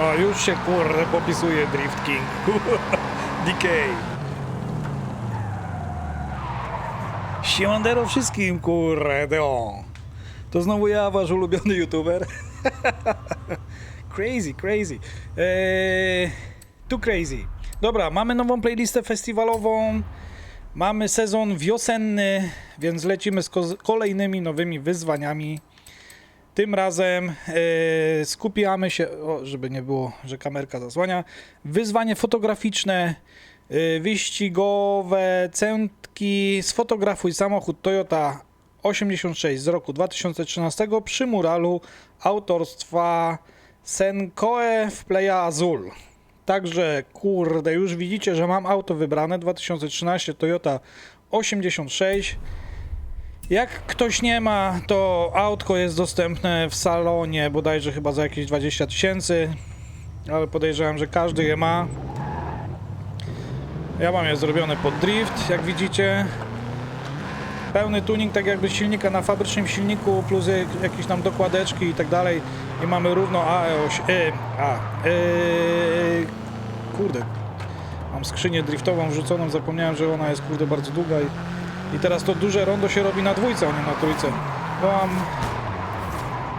O, już się kurde popisuje Drift King. DK. Siemandero wszystkim, kurde. To znowu ja, wasz ulubiony youtuber. crazy, crazy. Eee, too crazy. Dobra, mamy nową playlistę festiwalową. Mamy sezon wiosenny, więc lecimy z ko- kolejnymi nowymi wyzwaniami. Tym razem e, skupiamy się, o, żeby nie było, że kamerka zasłania. Wyzwanie fotograficzne, e, wyścigowe, centki. Sfotografuj samochód Toyota 86 z roku 2013 przy muralu autorstwa Senkoe w Playa Azul. Także kurde, już widzicie, że mam auto wybrane 2013 Toyota 86. Jak ktoś nie ma, to autko jest dostępne w salonie bodajże chyba za jakieś 20 tysięcy, ale podejrzewam, że każdy je ma. Ja mam je zrobione pod drift, jak widzicie. Pełny tuning, tak jakby silnika na fabrycznym silniku, plus jak- jakieś tam dokładeczki i tak dalej. I mamy równo AE8. E, a, e, kurde. Mam skrzynię driftową wrzuconą, zapomniałem, że ona jest kurde bardzo długa i i teraz to duże rondo się robi na dwójce, a nie na trójce. Mam...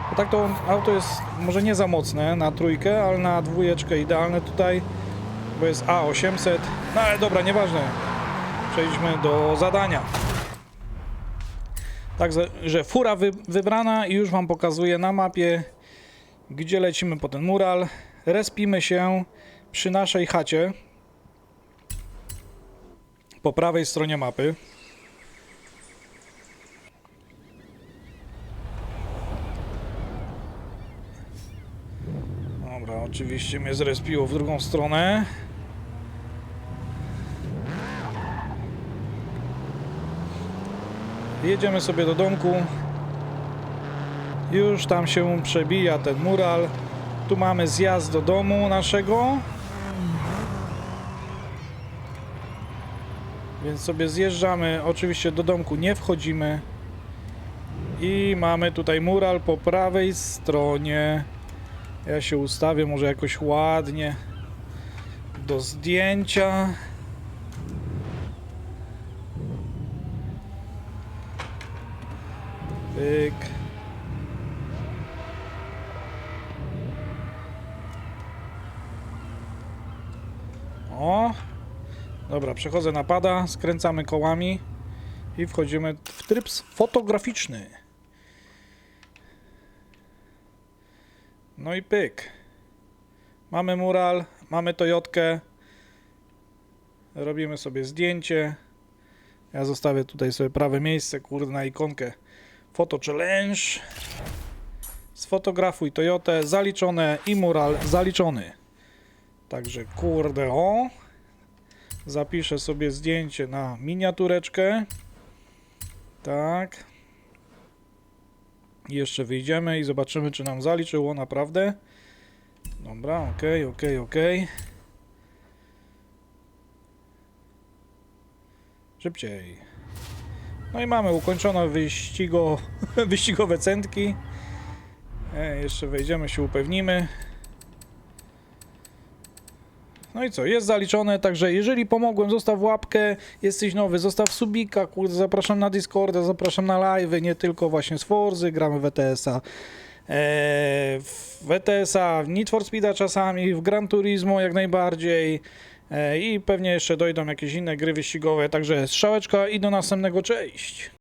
Bo tak to auto jest może nie za mocne na trójkę, ale na dwójeczkę idealne tutaj, bo jest A800. No ale dobra, nieważne. Przejdźmy do zadania. Także, że fura wy, wybrana i już Wam pokazuję na mapie, gdzie lecimy po ten mural. Respimy się przy naszej chacie. Po prawej stronie mapy. Dobra, oczywiście mnie zrespiło w drugą stronę. Jedziemy sobie do domku. Już tam się przebija ten mural. Tu mamy zjazd do domu naszego. Więc sobie zjeżdżamy. Oczywiście do domku nie wchodzimy. I mamy tutaj mural po prawej stronie. Ja się ustawię może jakoś ładnie do zdjęcia. Pyk. O! Dobra, przechodzę na pada, skręcamy kołami i wchodzimy w tryb fotograficzny. No i pyk. Mamy mural, mamy Toyotkę. Robimy sobie zdjęcie. Ja zostawię tutaj sobie prawe miejsce, kurde, na ikonkę Photo Challenge. Sfotografuj Toyotę, zaliczone i mural zaliczony. Także kurde, o. Zapiszę sobie zdjęcie na miniatureczkę. Tak. Jeszcze wyjdziemy i zobaczymy, czy nam zaliczyło naprawdę. Dobra, ok, ok, ok. Szybciej. No i mamy ukończone wyścigo, wyścigowe centki. E, jeszcze wejdziemy, się upewnimy. No i co, jest zaliczone, także jeżeli pomogłem, zostaw łapkę, jesteś nowy, zostaw subika, kurde, zapraszam na Discorda, zapraszam na live, nie tylko właśnie z Forzy, gramy w ETS-a. Eee, w ETS-a, Need for Speeda czasami, w Gran Turismo jak najbardziej eee, i pewnie jeszcze dojdą jakieś inne gry wyścigowe, także strzałeczka i do następnego, cześć!